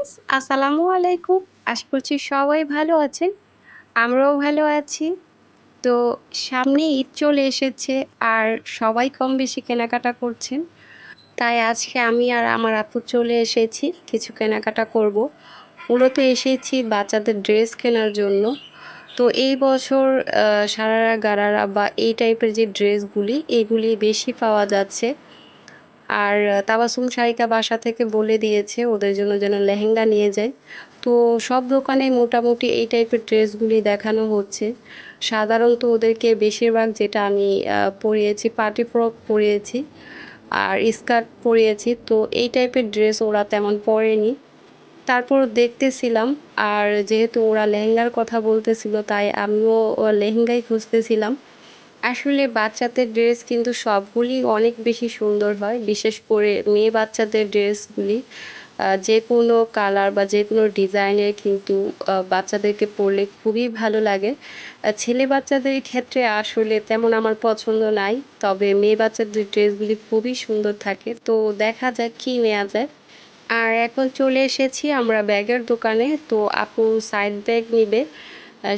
Friends আসসালামু আলাইকুম। আশা করছি সবাই ভালো আছেন। আমরাও ভালো আছি। তো সামনে ঈদ চলে এসেছে আর সবাই কম বেশি কেনাকাটা করছেন। তাই আজকে আমি আর আমার আপু চলে এসেছি, কিছু কেনাকাটা করব। মূলত এসেছি বাচ্চাদের ড্রেস কেনার জন্য। তো এই বছর সারারা গারারা বা এই টাইপের যে ড্রেসগুলি, এগুলি বেশি পাওয়া যাচ্ছে। আর তাবাসুম সারিকা বাসা থেকে বলে দিয়েছে ওদের জন্য যেন লেহেঙ্গা নিয়ে যায়। তো সব দোকানে মোটামুটি এই টাইপের ড্রেসগুলি দেখানো হচ্ছে। সাধারণত ওদেরকে বেশিরভাগ যেটা আমি পরিয়েছি, পার্টি ফ্রক পরিয়েছি আর স্কার্ট পরিয়েছি। তো এই টাইপের ড্রেস ওরা তেমন পরেনি। তারপর দেখতেছিলাম আর যেহেতু ওরা লেহেঙ্গার কথা বলতেছিল, তাই আমিও লেহেঙ্গাই খুঁজতেছিলাম। আসলে বাচ্চাদের ড্রেস কিন্তু সবগুলি অনেক বেশি সুন্দর হয়, বিশেষ করে মেয়ে বাচ্চাদের ড্রেসগুলি যে কোনো কালার বা যে কোনো ডিজাইনের কিন্তু বাচ্চাদেরকে পরলে খুবই ভালো লাগে। ছেলে বাচ্চাদের ক্ষেত্রে আসলে তেমন আমার পছন্দ নাই, তবে মেয়ে বাচ্চাদের ড্রেসগুলি খুবই সুন্দর থাকে। তো দেখা যাক কী নেওয়া যায়। আর এখন চলে এসেছি আমরা ব্যাগের দোকানে, তো আপু সাইড ব্যাগ নিবে।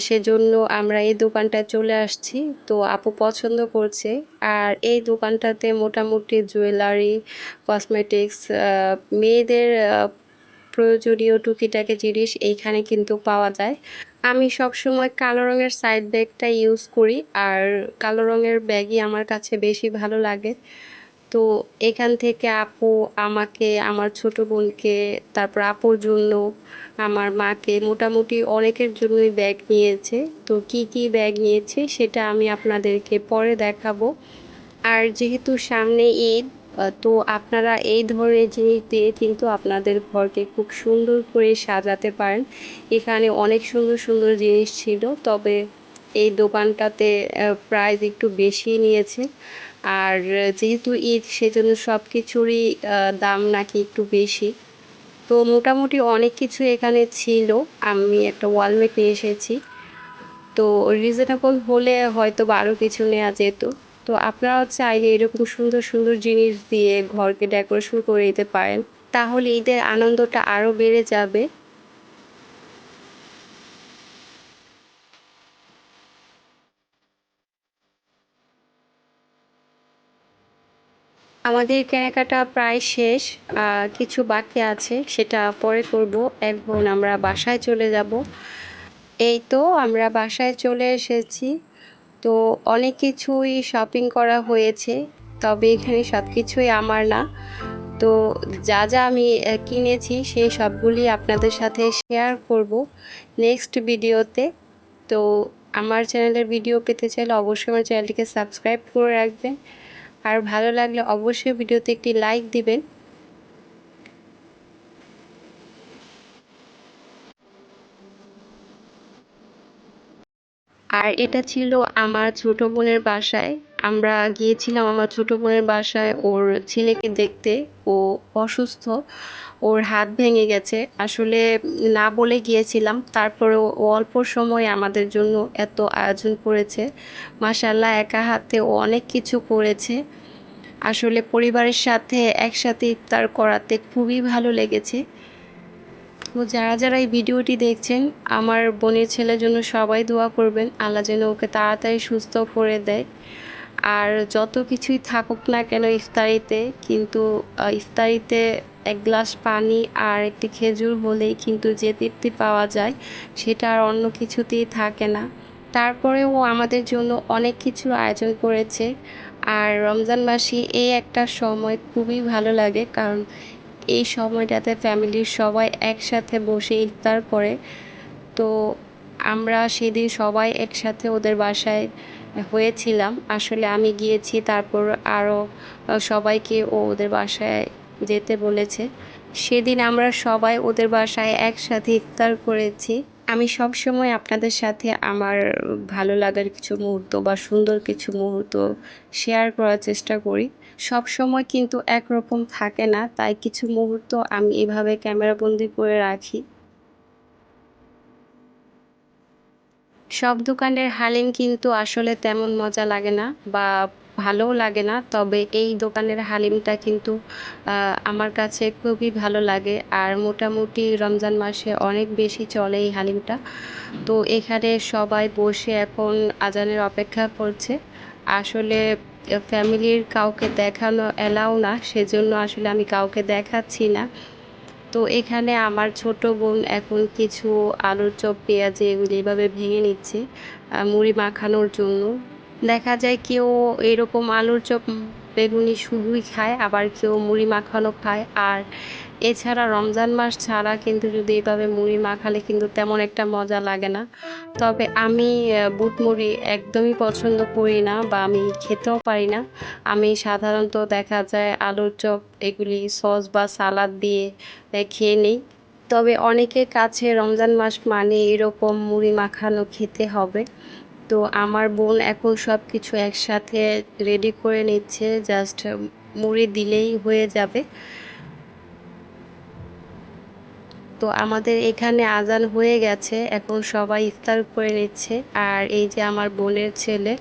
সেজন্য আমরা এই দোকানটায় চলে আসছি। তো আপু পছন্দ করছে। আর এই দোকানটাতে মোটামুটি জুয়েলারি, কসমেটিক্স মেয়েদের প্রয়োজনীয় টুকিটাকি জিনিস এইখানে কিন্তু পাওয়া যায়। আমি সবসময় কালো রঙের সাইড ব্যাগটা ইউজ করি। আর কালো রঙের ব্যাগই আমার কাছে বেশি ভালো লাগে। তো এখান থেকে আপু আমাকে, আমার ছোট বোনকে, তারপর আপুর জন্য আমার মাকে মোটামুটি অনেকের জন্যই ব্যাগ নিয়েছে। তো কি কি ব্যাগ নিয়েছে সেটা আমি আপনাদেরকে পরে দেখাবো। আর যেহেতু সামনে ঈদ তো আপনারা এই ধরনের জিনিস দিয়ে কিন্তু আপনাদের ঘরকে খুব সুন্দর করে সাজাতে পারেন। এখানে অনেক সুন্দর সুন্দর জিনিস ছিল, তবে এই দোকানটাতে প্রাইস একটু বেশি নিয়েছে। আর যেহেতু ঈদ, সেজন্য সব কিছুরই দাম নাকি একটু বেশি। তো মোটামুটি অনেক কিছু এখানে ছিল। আমি একটা ওয়ালমেট নিয়ে এসেছি। তো রিজনেবল হলে হয়তো আরও কিছু নেওয়া যেত। তো আপনারাও চাইলে এরকম সুন্দর সুন্দর জিনিস দিয়ে ঘরকে ডেকোরেশন করে দিতে পারেন। তাহলে ঈদের আনন্দটা আরও বেড়ে যাবে। আমাদের কেনাকাটা প্রায় শেষ কিছু বাকি আছে, সেটা পরে করব। এখন আমরা বাসায় চলে যাব। এই তো, আমরা বাসায় চলে এসেছি। তো অনেক কিছুই শপিং করা হয়েছে, তবে এখানে সব কিছুই আমার না। তো যা যা আমি কিনেছি, সেই সবগুলি আপনাদের সাথে শেয়ার করব নেক্সট ভিডিওতে তো আমার চ্যানেলের ভিডিও পেতে চাইলে অবশ্যই আমার চ্যানেলটিকে সাবস্ক্রাইব করে রাখবেন। আর ভালো লাগলে অবশ্যই ভিডিওতে একটি লাইক দিবেন। আর এটা ছিল আমার ছোট বোনের বাসায়। আমরা গিয়েছিলাম আমার ছোট বোনের বাসায়, ওর ছেলেকে দেখতে। ও অসুস্থ, ওর হাত ভেঙে গেছে। আসলে না বলে গিয়েছিলাম, তারপরে ও অল্প সময় আমাদের জন্য এত আয়োজন করেছে। মাসাল্লাহ একা হাতে ও অনেক কিছু করেছে। আসলে পরিবারের সাথে একসাথে ইফতার করাতে খুবই ভালো লেগেছে। তো যারা যারা এই ভিডিওটি দেখছেন, আমার বোনের ছেলের জন্য সবাই দোয়া করবেন। আল্লাহ যেন ওকে তাড়াতাড়ি সুস্থ করে দেয়। আর যত কিছুই থাকুক না কেন ইফতারিতে, কিন্তু ইফতারিতে এক গ্লাস পানি আর একটি খেজুর হলেই কিন্তু যে তৃপ্তি পাওয়া যায়, সেটা আর অন্য কিছুতেই থাকে না। তারপরেও আমাদের জন্য অনেক কিছুর আয়োজন করেছে। আর রমজান মাসে এই একটা সময় খুবই ভালো লাগে, কারণ এই সময়টাতে ফ্যামিলির সবাই একসাথে বসে ইফতার করে। তো আমরা সেদিন সবাই একসাথে ওদের বাসায় হয়েছিলাম। আসলে আমি গিয়েছি, তারপর আরও সবাইকে ও ওদের বাসায় যেতে বলেছে। সেদিন আমরা সবাই ওদের বাসায় একসাথে ইফতার করেছি। আমি সব সময় আপনাদের সাথে আমার ভালো লাগার কিছু মুহূর্ত বা সুন্দর কিছু মুহূর্ত শেয়ার করার চেষ্টা করি। সব সময় কিন্তু একরকম থাকে না, তাই কিছু মুহূর্ত আমি এভাবে ক্যামেরাবন্দি করে রাখি। সব দোকানের হালিম কিন্তু আসলে তেমন মজা লাগে না বা ভালোও লাগে না। তবে এই দোকানের হালিমটা কিন্তু আমার কাছে খুবই ভালো লাগে। আর মোটামুটি রমজান মাসে অনেক বেশি চলে এই হালিমটা। তো এখানে সবাই বসে এখন আজানের অপেক্ষা করছে। আসলে ফ্যামিলির কাউকে দেখানো এলাও না, সেজন্য আসলে আমি কাউকে দেখাচ্ছি না। তো এখানে আমার ছোট বোন এখন কিছু আলুর চপ, পেঁয়াজে এগুলি এভাবে ভেঙে নিচ্ছে মুড়ি মাখানোর জন্য। দেখা যায় কেউ এরকম আলুর চপ, বেগুনি শুধুই খায়, আবার কেউ মুড়ি মাখানো খায়। আর এছাড়া রমজান মাস ছাড়া কিন্তু যদি এভাবে মুড়ি মাখালে কিন্তু তেমন একটা মজা লাগে না। তবে আমি বুট মুড়ি একদমই পছন্দ করি না বা আমি খেতেও পারি না। আমি সাধারণত দেখা যায় আলুর চপ, এগুলি সস বা সালাদ দিয়ে খেয়ে নিই। তবে অনেকের কাছে রমজান মাস মানে এরকম মুড়ি মাখানো খেতে হবে। তো আমার বোন এখন সব কিছু একসাথে রেডি করে নিচ্ছে, জাস্ট মুড়ি দিলেই হয়ে যাবে। তো আমাদের এখানে আজান হয়ে গেছে, এখন সবাই ইফতার করে নিচ্ছে। আর এই যে আমার বোনের ছেলে,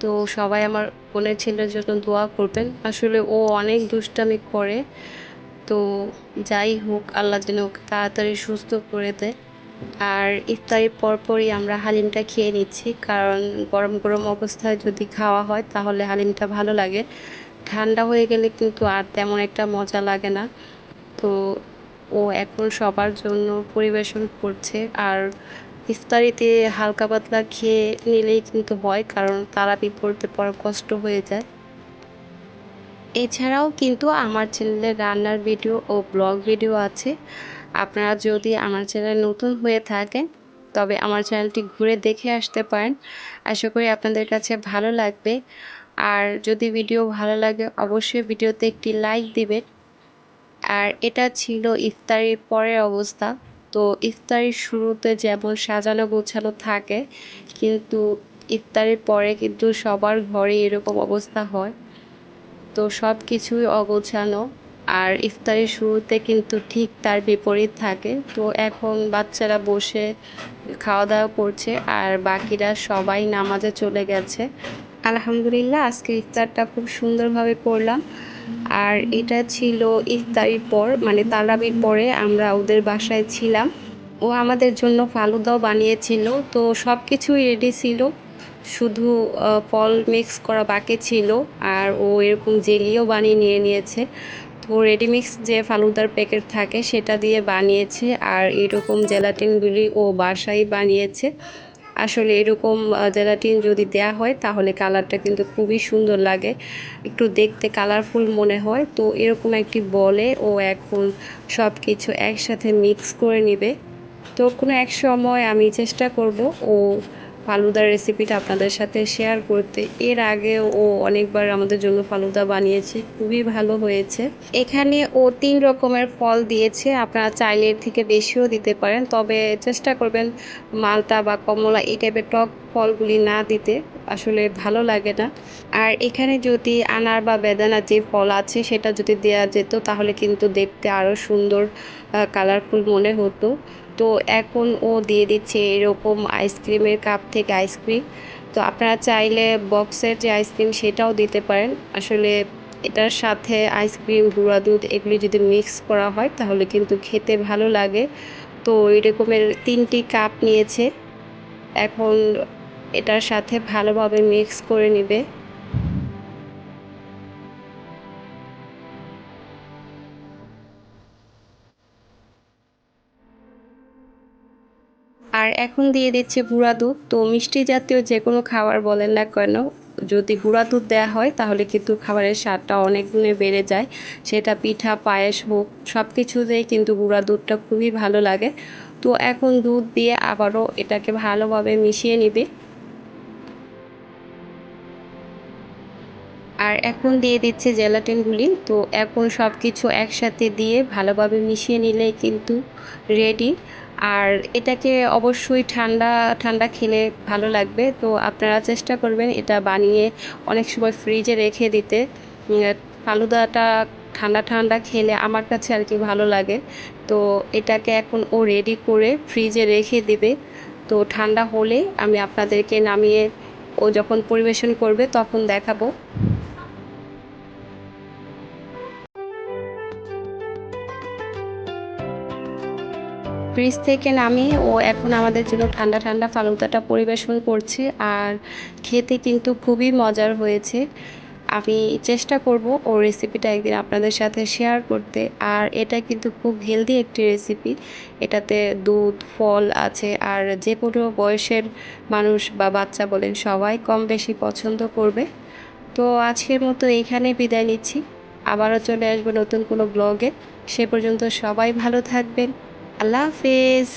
তো সবাই আমার বোনের ছেলের জন্য দোয়া করবেন। আসলে ও অনেক দুষ্টামি করে, তো যাই হোক, আল্লাহ যেন ওকে তাড়াতাড়ি সুস্থ করে দেয় আর ইফতারির পরপরই আমরা হালিমটা খেয়ে নিচ্ছি, কারণ গরম গরম অবস্থায় যদি খাওয়া হয়, তাহলে হালিমটা ভালো লাগে। ঠান্ডা হয়ে গেলে কিন্তু আর তেমন একটা মজা লাগে না। তো ও এখন সবার জন্য পরিবেশন করছে। আর ইফতারিতে হালকা পাতলা খেয়ে নিলেই কিন্তু হয়, কারণ তারাবি পড়তে পর কষ্ট হয়ে যায়। এছাড়াও কিন্তু আমার চ্যানেলে রান্নার ভিডিও ও ব্লগ ভিডিও আছে। আপনারা যদি আমার চ্যানেল নতুন হয়ে থাকেন, তবে আমার চ্যানেলটি ঘুরে দেখে আসতে পারেন। আশা করি আপনাদের কাছে ভালো লাগবে। আর যদি ভিডিও ভালো লাগে, অবশ্যই ভিডিওতে একটি লাইক দিবেন। আর এটা ছিল ইফতারির পরের অবস্থা। তো ইফতারির শুরুতে যেমন সাজানো গোছানো থাকে, কিন্তু ইফতারির পরে কিন্তু সবার ঘরে এরকম অবস্থা হয়। তো সব কিছুই অগোছানো আর ইফতারের শুরুতে কিন্তু ঠিক তার বিপরীত থাকে। তো এখন বাচ্চারা বসে খাওয়া দাওয়া করছে, আর বাকিরা সবাই নামাজে চলে গেছে। আলহামদুলিল্লাহ, আজকে ইফতারটা খুব সুন্দরভাবে করলাম। আর এটা ছিল ইফতারির পর মানে তারাবির পরে আমরা ওদের বাসায় ছিলাম। ও আমাদের জন্য ফালুদাও বানিয়েছিল, তো সব কিছুই রেডি ছিল। শুধু ফল মিক্স করা বাকি ছিল, আর ও এরকম জেলিও বানিয়ে নিয়ে নিয়েছে। তো রেডিমিক্স যে ফালুদার প্যাকেট থাকে, সেটা দিয়ে বানিয়েছে, আর এরকম জেলাটিনগুলি ও বাসায় বানিয়েছে। আসলে এরকম জেলাটিন যদি দেয়া হয়, তাহলে কালারটা কিন্তু খুবই সুন্দর লাগে। একটু দেখতে কালারফুল মনে হয়, তো এরকম একটি বলে ও এখন সব কিছু একসাথে মিক্স করে নেবে। তো কোনো এক সময় আমি চেষ্টা করব ও ফালুদার রেসিপিটা আপনাদের সাথে শেয়ার করতে। এর আগে ও অনেকবার আমাদের জন্য ফালুদা বানিয়েছে। খুবই ভালো হয়েছে। এখানে ও তিন রকমের ফল দিয়েছে। আপনারা চাইলে এর থেকে বেশিও দিতে পারেন। তবে চেষ্টা করবেন মালতা বা কমলা এই টাইপের টক ফলগুলি না দিতে। আসলে ভালো লাগে না। আর এখানে যদি আনার বা বেদানা যে ফল আছে সেটা যদি দেওয়া যেত, তাহলে কিন্তু দেখতে আরও সুন্দর কালারফুল মনে হতো। তো এখন ও দিয়ে দিচ্ছে এরকম আইসক্রিমের কাপ থেকে আইসক্রিম তো আপনারা চাইলে বক্সের যে আইসক্রিম সেটাও দিতে পারেন। আসলে এটার সাথে আইসক্রিম গুঁড়া দুধ এগুলি যদি মিক্স করা হয় তাহলে কিন্তু খেতে ভালো লাগে। তো এরকমের তিনটি কাপ নিয়েছে। এখন এটার সাথে ভালোভাবে মিক্স করে নেবে। আর এখন দিয়ে দিচ্ছে গুঁড়া দুধ। তো মিষ্টি জাতীয় যে কোনো খাবার বলেন না কেন, যদি গুঁড়া দুধ দেওয়া হয় তাহলে কিন্তু খাবারের স্বাদটা অনেক গুণে বেড়ে যায়। সেটা পিঠা, পায়েস হোক সব কিছুতেই কিন্তু গুঁড়া দুধটা খুবই ভালো লাগে। তো এখন দুধ দিয়ে আবারও এটাকে ভালোভাবে মিশিয়ে নিবে। আর এখন দিয়ে দিচ্ছে জেলাটিনগুলি তো এখন সব কিছু একসাথে দিয়ে ভালোভাবে মিশিয়ে নিলে কিন্তু রেডি আর এটাকে অবশ্যই ঠান্ডা ঠান্ডা খেলে ভালো লাগবে। তো আপনারা চেষ্টা করবেন এটা বানিয়ে অনেক সময় ফ্রিজে রেখে দিতে। ফালুদাটা ঠান্ডা ঠান্ডা খেলে আমার কাছে আর কি ভালো লাগে। তো এটাকে এখন ও রেডি করে ফ্রিজে রেখে দিবে। তো ঠান্ডা হলে আমি আপনাদেরকে নামিয়ে ও যখন পরিবেশন করবে তখন দেখাবো। ফ্রিজ থেকে নামিয়ে ও এখন আমাদের জন্য ঠান্ডা ঠান্ডা ফালুদাটা পরিবেশন করছে আর খেতে কিন্তু খুবই মজার হয়েছে। আমি চেষ্টা করব ওর রেসিপিটা একদিন আপনাদের সাথে শেয়ার করতে। আর এটা কিন্তু খুব হেলদি একটি রেসিপি এটাতে দুধ, ফল আছে আর যে কোনো বয়সের মানুষ বা বাচ্চা বলেন সবাই কম বেশি পছন্দ করবে। তো আজকের মতো এইখানে বিদায় নিচ্ছি। আবারও চলে আসব নতুন কোনো ব্লগে সে পর্যন্ত সবাই ভালো থাকবেন। আল্লাহ হাফেজ।